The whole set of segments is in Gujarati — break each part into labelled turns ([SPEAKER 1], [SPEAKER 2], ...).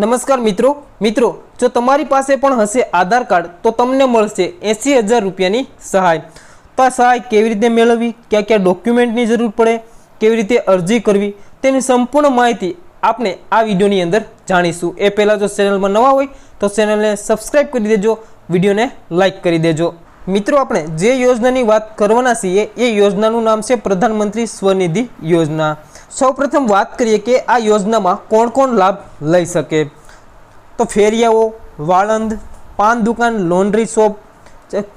[SPEAKER 1] નમસ્કાર મિત્રો. મિત્રો, જો તમારી પાસે પણ હશે આધાર કાર્ડ, તો તમને મળશે એંસી હજાર રૂપિયાની સહાય. તો આ સહાય કેવી રીતે મેળવવી, કયા કયા ડોક્યુમેન્ટની જરૂર પડે, કેવી રીતે અરજી કરવી, તેની સંપૂર્ણ માહિતી આપણે આ વિડીયોની અંદર જાણીશું. એ પહેલાં જો ચેનલમાં નવા હોય, તો ચેનલને સબસ્ક્રાઈબ કરી દેજો, વિડીયોને લાઇક કરી દેજો. મિત્રો, આપણે જે યોજનાની વાત કરવાના છીએ, એ યોજનાનું નામ છે પ્રધાનમંત્રી સ્વનિધિ યોજના. સૌપ્રથમ વાત કરીએ કે આ યોજનામાં કોણ કોણ લાભ લઈ શકે? તો ફેરિયાઓ, વાળંદ, પાન દુકાન, લોન્ડ્રી શોપ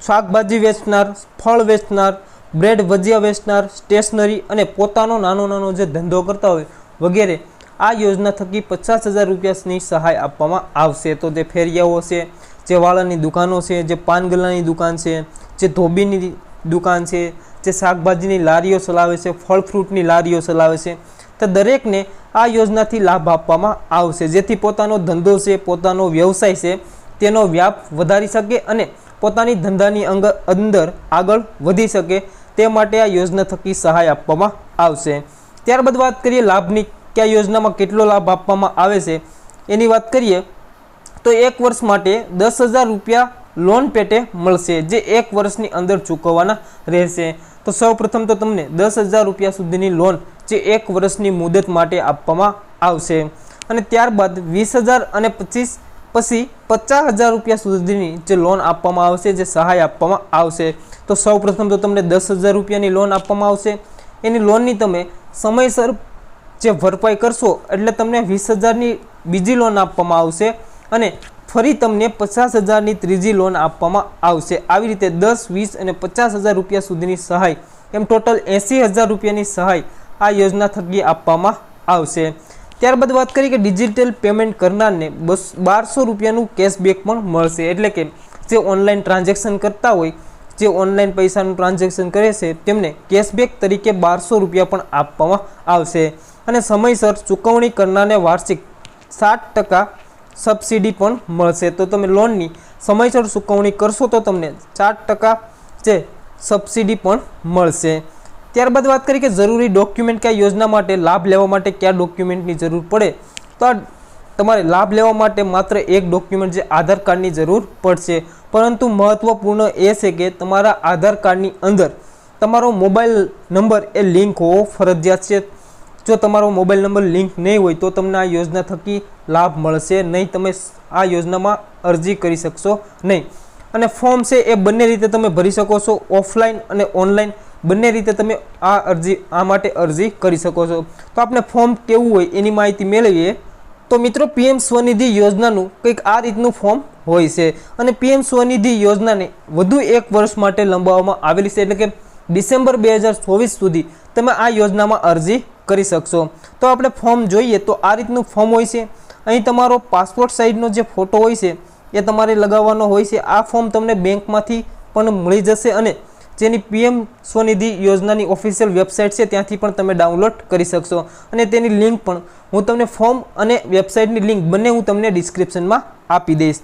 [SPEAKER 1] શાકભાજી વેચનાર, ફળ વેચનાર, બ્રેડ ભજીયા વેચનાર, સ્ટેશનરી અને પોતાનો નાનો નાનો જે ધંધો કરતા હોય વગેરે, આ યોજના થકી પચાસ હજાર રૂપિયાની સહાય આપવામાં આવશે. તો જે ફેરિયાઓ છે, જે વાળાની દુકાનો છે, જે પાન ગલ્લાની દુકાન છે, જે ધોબીની દુકાન છે, જે શાકભાજીની લારીઓ ચલાવે છે, ફળ ફ્રૂટની લારીઓ ચલાવે છે, તો દરેકને આ યોજનાથી લાભ આપવામાં આવશે. જેથી પોતાનો ધંધો છે, પોતાનો વ્યવસાય છે, તેનો વ્યાપ વધારી શકે અને પોતાની ધંધાની અંગ, અંદર આગળ વધી શકે, તે માટે આ યોજના થકી સહાય આપવામાં આવશે. ત્યારબાદ વાત કરીએ લાભની કયા યોજનામાં કેટલો લાભ આપવામાં આવે છે, એની વાત કરીએ, તો એક વર્ષ માટે દસ હજાર રૂપિયા લોન પેટે મળશે, જે એક વર્ષની અંદર ચૂકવવાના રહેશે. તો સૌપ્રથમ તો તમને દસ હજાર રૂપિયા સુધીની લોન જે એક વર્ષની મુદત માટે આપવામાં આવશે. અને ત્યારબાદ વીસ હજાર અને પચીસ, પછી પચાસ હજાર રૂપિયા સુધીની જે લોન આપવામાં આવશે, જે સહાય આપવામાં આવશે. તો સૌપ્રથમ તો તમને દસ હજાર રૂપિયાની લોન આપવામાં આવશે. એની લોનની તમે સમયસર જે ભરપાઈ કરશો, એટલે તમને વીસ હજારની બીજી લોન આપવામાં આવશે. અને ફરી તમને પચાસ હજારની ત્રીજી લોન આપવામાં આવશે. આવી રીતે દસ, વીસ અને પચાસ હજાર રૂપિયા સુધીની સહાય, એમ ટોટલ એંસી હજાર રૂપિયાની સહાય આ યોજના થકી આપવામાં આવશે. ત્યારબાદ વાત કરીએ કે ડિજિટલ પેમેન્ટ કરનારને બસ બારસો રૂપિયાનું કેશબેક પણ મળશે. એટલે કે જે ઓનલાઈન ટ્રાન્ઝેક્શન કરતા હોય, જે ઓનલાઈન પૈસાનું ટ્રાન્ઝેક્શન કરે છે, તેમને કેશબેક તરીકે બારસો રૂપિયા પણ આપવામાં આવશે. અને સમયસર ચૂકવણી કરનારને વાર્ષિક સાત ટકા સબસિડી પણ મળશે. તો તમે લોનની સમયસર ચૂકવણી કરશો તો તમને ચાર ટકા જે સબસિડી પણ મળશે. ત્યારબાદ વાત કરીએ કે જરૂરી ડોક્યુમેન્ટ કયા યોજના માટે, લાભ લેવા માટે કયા ડોક્યુમેન્ટની જરૂર પડે? તો તમારે લાભ લેવા માટે માત્ર એક ડોક્યુમેન્ટ જે આધાર કાર્ડની જરૂર પડશે. પરંતુ મહત્ત્વપૂર્ણ એ છે કે તમારા આધાર કાર્ડની અંદર તમારો મોબાઈલ નંબર એ લિંક હોવો ફરજિયાત છે. જો તમારો મોબાઈલ નંબર લિંક નહીં હોય તો તમને આ યોજના થકી લાભ મળશે નહીં. તમે આ યોજનામાં અરજી કરી શકશો નહીં. અને ફોર્મ છે એ બંને રીતે તમે ભરી શકો છો ઓફલાઈન અને ઓનલાઈન. બંને રીતે તમે આ અરજી, આ માટે અરજી કરી શકો છો. તો આપણે ફોર્મ કેવું હોય એની માહિતી મેળવીએ. તો મિત્રો, પીએમ સ્વનિધિ યોજનાનું કંઈક આ રીતનું ફોર્મ હોય છે. અને પીએમ સ્વનિધિ યોજનાને વધુ એક વર્ષ માટે લંબાવવામાં આવેલી છે. એટલે કે ડિસેમ્બર બે હજાર ચોવીસ સુધી તમે આ યોજનામાં અરજી કરી શકશો. તો આપણે ફોર્મ જોઈએ તો આ રીતનું ફોર્મ હોય છે. અહીં તમારો પાસપોર્ટ સાઇઝનો જે ફોટો હોય છે, એ તમારે લગાવવાનો હોય છે. આ ફોર્મ તમને બેંકમાંથી પણ મળી જશે અને જેની પીએમ સ્વનિધિ યોજનાની ઓફિશિયલ વેબસાઇટ છે, ત્યાંથી પણ તમે ડાઉનલોડ કરી શકશો. અને તેની લિંક પણ હું તમને ફોર્મ અને વેબસાઇટની લિંક બંને હું તમને ડિસ્ક્રિપ્શનમાં આપી દઈશ.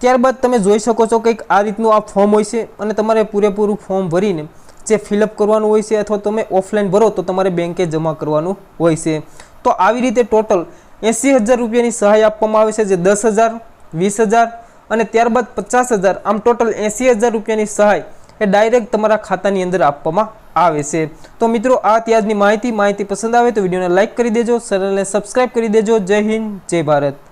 [SPEAKER 1] ત્યારબાદ તમે જોઈ શકો છો કંઈક આ રીતનું આ ફોર્મ હોય છે અને તમારે પૂરેપૂરું ફોર્મ ભરીને જે ફિલઅપ કરવાનું હોય છે અથવા તમે ઓફલાઈન ભરો તો તમારે બેંકે જમા કરવાનું હોય છે. તો આવી રીતે ટોટલ એંસી હજાર રૂપિયાની સહાય આપવામાં આવે છે, જે દસ હજાર, વીસ હજાર અને ત્યારબાદ પચાસ હજાર. આમ ટોટલ એંસી હજાર રૂપિયાની સહાય એ ડાયરેક્ટ તમારા ખાતાની અંદર આપવામાં આવે છે. તો મિત્રો, આ ત્યાજની માહિતી. માહિતી પસંદ આવે તો વિડીયોને લાઇક કરી દેજો, ચેનલને સબસ્ક્રાઇબ કરી દેજો. જય હિન્દ, જય ભારત.